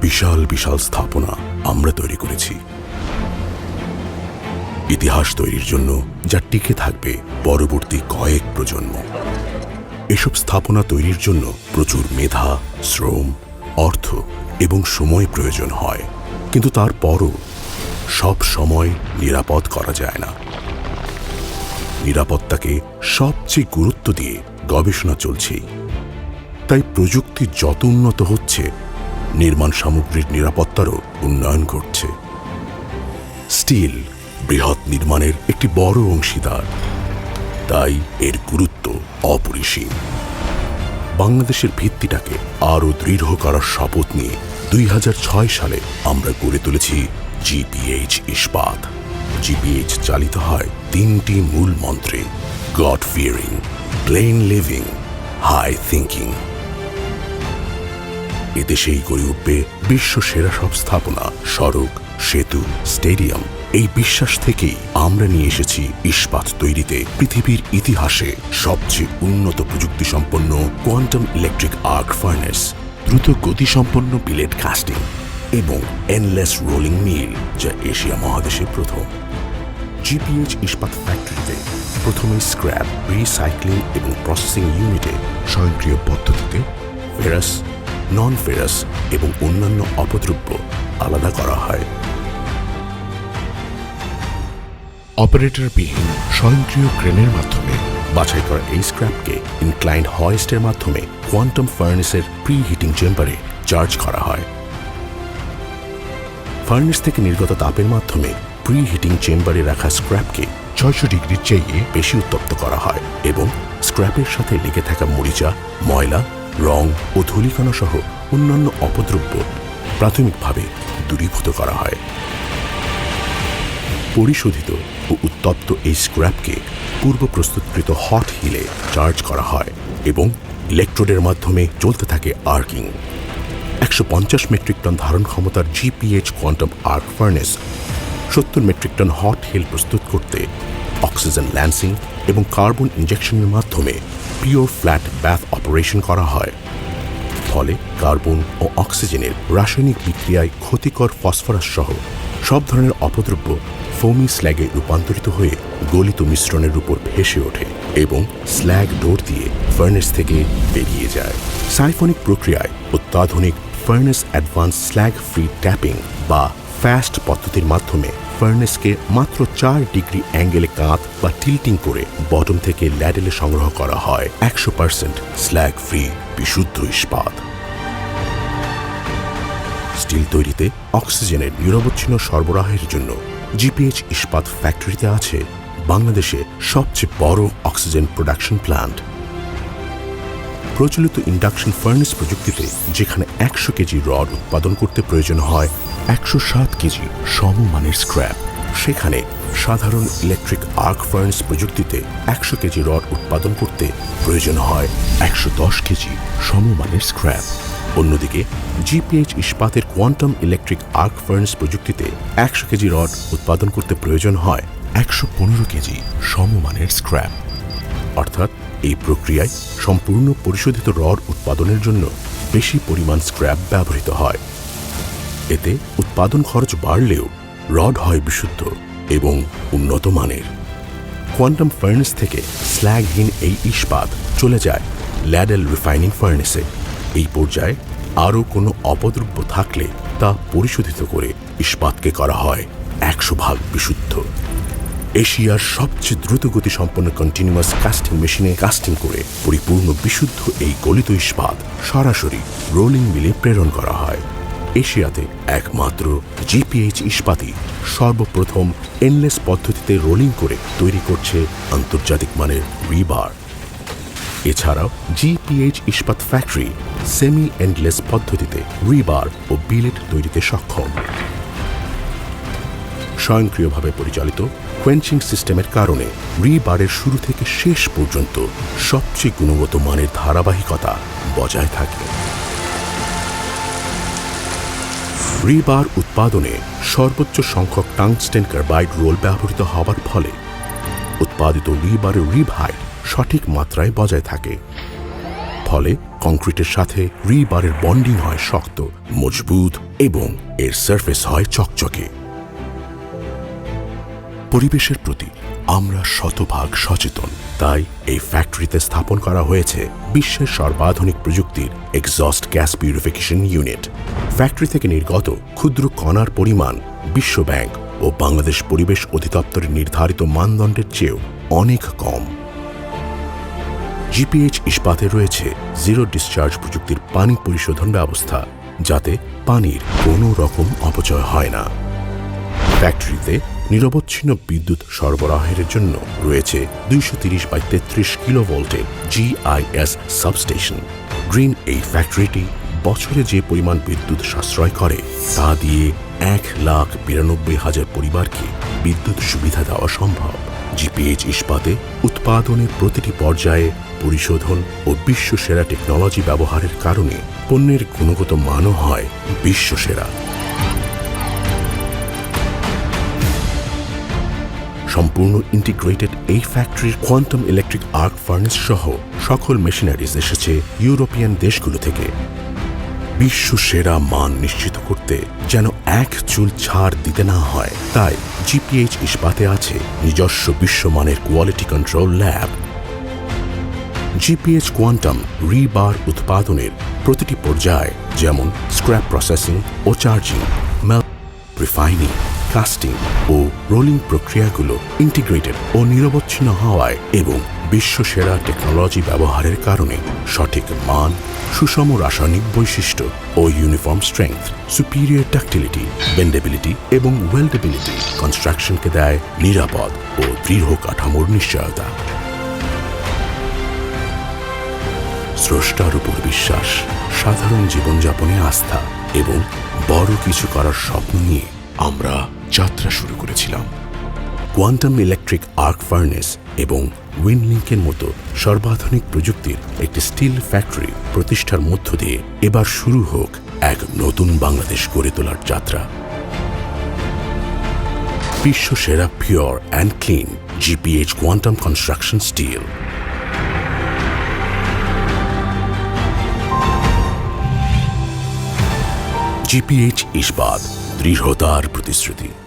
বিশাল বিশাল স্থাপনা আমরা তৈরি করেছি। ইতিহাস তৈরির জন্য যা টিকে থাকবে পরবর্তী কয়েক প্রজন্ম। এসব স্থাপনা তৈরির জন্য প্রচুর মেধা, শ্রম, অর্থ এবং সময় প্রয়োজন হয়। কিন্তু তারপরও সব সময় নিরাপদ করা যায় না। নিরাপত্তাকে সবচেয়ে গুরুত্ব দিয়ে গবেষণা চলছেই তাই প্রযুক্তি যত উন্নত হচ্ছে নির্মাণ সামগ্রীর নিরাপত্তারও উন্নয়ন ঘটছে। স্টিল বৃহৎ নির্মাণের একটি বড় অংশীদার। তাই এর গুরুত্ব অপরিসীম। বাংলাদেশের ভিত্তিটাকে আরও দৃঢ় করার শপথ নিয়ে দুই হাজার ছয় সালে আমরা গড়ে তুলেছি জিপিএইচ ইস্পাত। জিপিএইচ চালিত হয় তিনটি মূল মন্ত্রে। God fearing plain living high thinking এদেশেই গড়ে উঠবে বিশ্ব সেরা সব স্থাপনা, সড়ক, সেতু, স্টেডিয়াম। এই বিশ্বাস থেকেই আমরা নিয়ে এসেছি ইস্পাত তৈরিতে পৃথিবীর ইতিহাসে সবচেয়ে উন্নত প্রযুক্তি সম্পন্ন কোয়ান্টাম ইলেকট্রিক আর্ক ফার্নেস। দ্রুত গতিসম্পন্ন বিলেট কাস্টিং এবং এনলেস রোলিং মিল যা এশিয়া মহাদেশে প্রথম। জিপিএইচ ইস্পাত ফ্যাক্টরিতে প্রথমে স্ক্র্যাপ রিসাইক্লিং এবং প্রসেসিং ইউনিটে স্বয়ংক্রিয় পদ্ধতিতে ফেরাস নন ফেরাস এবং অন্যান্য অপদ্রব্য আলাদা করা হয়। অপারেটরবিহীন স্বয়ংক্রিয় ক্রেনের মাধ্যমে বাছাই করা এই স্ক্র্যাপকে ইনক্লাইন্ড হয়েস্টের মাধ্যমে কোয়ান্টাম ফার্নেসের প্রি হিটিং চেম্বারে চার্জ করা হয়। ফার্নেস থেকে নির্গত তাপের মাধ্যমে প্রি হিটিং চেম্বারে রাখা স্ক্র্যাপকে ছয়শো ডিগ্রির চেয়ে বেশি উত্তপ্ত করা হয় এবং স্ক্র্যাপের সাথে লেগে থাকা মরিচা, ময়লা রং ও ধূলিকণা সহ অন্যান্য অপদ্রব্য প্রাথমিকভাবে দূরীভূত করা হয়। পরিশোধিত ও উত্তপ্ত এই স্ক্র্যাপকে পূর্ব প্রস্তুতকৃত হট হিলে চার্জ করা হয় এবং ইলেকট্রোডের মাধ্যমে চলতে থাকে আর্কিং। একশো পঞ্চাশ মেট্রিক টন ধারণ ক্ষমতার জিপিএইচ কোয়ান্টাম আর্ক ফার্নেস সত্তর মেট্রিক টন হট হিল প্রস্তুত করতে অক্সিজেন ল্যান্সিং এবং কার্বন ইঞ্জেকশনের মাধ্যমে পিওর ফ্ল্যাট ব্যাথ অপারেশন করা হয়। ফলে কার্বন ও অক্সিজেনের রাসায়নিক বিক্রিয়ায় ক্ষতিকর ফসফরাস সহ সব ধরনের অপদ্রব্য ফোমি স্ল্যাগে রূপান্তরিত হয়ে গলিত মিশ্রণের উপর ভেসে ওঠে এবং স্ল্যাগ ডোর দিয়ে ফার্নেস থেকে বেরিয়ে যায়। সাইফনিক প্রক্রিয়ায় অত্যাধুনিক furnace advance slag free tapping বা ফ্যাস্ট পদ্ধতির মাধ্যমে ফার্নেসকে মাত্র চার ডিগ্রি অ্যাঙ্গেলে কাঁত বা টিল্টিং করে বটম থেকে ল্যাডেলে সংগ্রহ করা হয় একশো পার্সেন্ট স্ল্যাগ ফ্রি বিশুদ্ধ ইস্পাত। স্টিল তৈরিতে অক্সিজেনের নিরবচ্ছিন্ন সরবরাহের জন্য জিপিএইচ ইস্পাত ফ্যাক্টরিতে আছে বাংলাদেশে সবচেয়ে বড় অক্সিজেন প্রোডাকশন প্ল্যান্ট প্রচলিত ইন্ডাকশন ফার্নেস প্রযুক্তিতে যেখানে একশো কেজি রড উৎপাদন করতে প্রয়োজন হয় একশো সাত কেজি সমমানের স্ক্র্যাপ। সেখানে সাধারণ ইলেকট্রিক আর্ক ফার্নেস প্রযুক্তিতে একশো কেজি রড উৎপাদন করতে প্রয়োজন হয় একশো দশ কেজি সমমানের স্ক্র্যাপ। অন্যদিকে, জিপিএইচ ইস্পাতের কোয়ান্টাম ইলেকট্রিক আর্ক ফার্নেস প্রযুক্তিতে একশো কেজি রড উৎপাদন করতে প্রয়োজন হয় একশো পনেরো কেজি সমমানের স্ক্র্যাপ। অর্থাৎ, এই প্রক্রিয়ায় সম্পূর্ণ পরিশোধিত রড উৎপাদনের জন্য বেশি পরিমাণ স্ক্র্যাপ ব্যবহৃত হয়। এতে উৎপাদন খরচ বাড়লেও রড হয় বিশুদ্ধ এবং উন্নত মানের। কোয়ান্টাম ফার্নেস থেকে স্ল্যাগহীন এই ইস্পাত চলে যায় ল্যাডেল রিফাইনিং ফার্নেসে। এই পর্যায়ে আরও কোনো অপদ্রব্য থাকলে তা পরিশোধিত করে ইস্পাতকে করা হয় একশো ভাগ বিশুদ্ধ। এশিয়ার সবচেয়ে দ্রুতগতি সম্পন্ন কন্টিনিউয়াস কাস্টিং মেশিনে কাস্টিং করে পরিপূর্ণ বিশুদ্ধ এই গলিত ইস্পাত সরাসরি রোলিং মিলে প্রেরণ করা হয়। এশিয়াতে একমাত্র জিপিএইচ ইস্পাতই সর্বপ্রথম এনলেস পদ্ধতিতে রোলিং করে তৈরি করছে আন্তর্জাতিক মানের রিবার এছাড়াও জিপিএইচ ইস্পাত ফ্যাক্টরি সেমি এন্ডলেস পদ্ধতিতে রিবার ও বিলেট তৈরিতে সক্ষম। স্বয়ংক্রিয়ভাবে পরিচালিত কোয়েঞ্চিং সিস্টেমের কারণে রিবারের শুরু থেকে শেষ পর্যন্ত সবচেয়ে গুণগত মানের ধারাবাহিকতা বজায় থাকে। রিবার উৎপাদনে সর্বোচ্চ সংখ্যক টাংস্টেন কার্বাইড রোল ব্যবহৃত হওয়ার ফলে উৎপাদিত রিবারের রিভাইড সঠিক মাত্রায় বজায় থাকে। ফলে কংক্রিটের সাথে রিবারের বন্ডিং হয় শক্ত, মজবুত এবং এর সারফেস হয় চকচকে। পরিবেশের প্রতি আমরা শতভাগ সচেতন। তাই এই ফ্যাক্টরিতে স্থাপন করা হয়েছে বিশ্বের সর্বাধুনিক প্রযুক্তির exhaust gas purification unit factory থেকে নির্গত ক্ষুদ্র কণার পরিমাণ বিশ্ব ব্যাংক ও বাংলাদেশ পরিবেশ অধিদপ্তরের নির্ধারিত মানদণ্ডের চেয়েও অনেক কম। জিপিএইচ ইস্পাতে রয়েছে জিরো ডিসচার্জ প্রযুক্তির পানি পরিশোধন ব্যবস্থা, যাতে পানির কোনো রকম অপচয় হয় না। ফ্যাক্টরিতে নিরবচ্ছিন্ন বিদ্যুৎ সরবরাহের জন্য রয়েছে দুইশো তিরিশ বাই তেত্রিশ কিলো ভোল্টের জিআইএস সাবস্টেশন। গ্রিন এই ফ্যাক্টরিটি বছরে যে পরিমাণ বিদ্যুৎ সাশ্রয় করে, তা দিয়ে এক লাখ বিরানব্বই হাজার পরিবারকে বিদ্যুৎ সুবিধা দেওয়া সম্ভব। জিপিএইচ ইস্পাতে উৎপাদনের প্রতিটি পর্যায়ে পরিশোধন ও বিশ্বসেরা টেকনোলজি ব্যবহারের কারণে পণ্যের গুণগত মানও হয় বিশ্বসেরা। সম্পূর্ণ ইন্টিগ্রেটেড এই ফ্যাক্টরির কোয়ান্টাম ইলেকট্রিক আর্ক ফার্নেস সহ সকল মেশিনারিজ এসেছে ইউরোপিয়ান দেশগুলো থেকে। বিশ্ব সেরা মান নিশ্চিত করতে যেন এক চুল ছাড় দিতে না হয়। তাই জিপিএইচ ইস্পাতে আছে নিজস্ব বিশ্বমানের quality control lab GPH quantum rebar উৎপাদনের প্রতিটি পর্যায়ে, যেমন স্ক্র্যাপ প্রসেসিং ও চার্জিং রিফাইনিং কাস্টিং ও রোলিং প্রক্রিয়াগুলো ইন্টিগ্রেটেড ও নিরবচ্ছিন্ন হওয়ায় এবং বিশ্বসেরা টেকনোলজি ব্যবহারের কারণে সঠিক মান, সুষম রাসায়নিক বৈশিষ্ট্য ও uniform strength superior ductility bendability এবং ওয়েল্ডেবিলিটি কনস্ট্রাকশনকে দেয় নিরাপদ ও দৃঢ় কাঠামোর নিশ্চয়তা। স্রষ্টার উপর বিশ্বাস, সাধারণ জীবনযাপনে আস্থা এবং বড় কিছু করার স্বপ্ন নিয়ে আমরা যাত্রা শুরু করেছিলাম। কোয়ান্টাম ইলেকট্রিক আর্ক ফার্নেস এবং উইনলিঙ্কের মতো সর্বাধুনিক প্রযুক্তির একটি স্টিল ফ্যাক্টরি প্রতিষ্ঠার মধ্য দিয়ে এবার শুরু হোক এক নতুন বাংলাদেশ গড়ে তোলার যাত্রা। বিশ্ব সেরা pure and clean GPH quantum construction steel. GPH ইস্পাত দৃঢ়তার প্রতিশ্রুতি।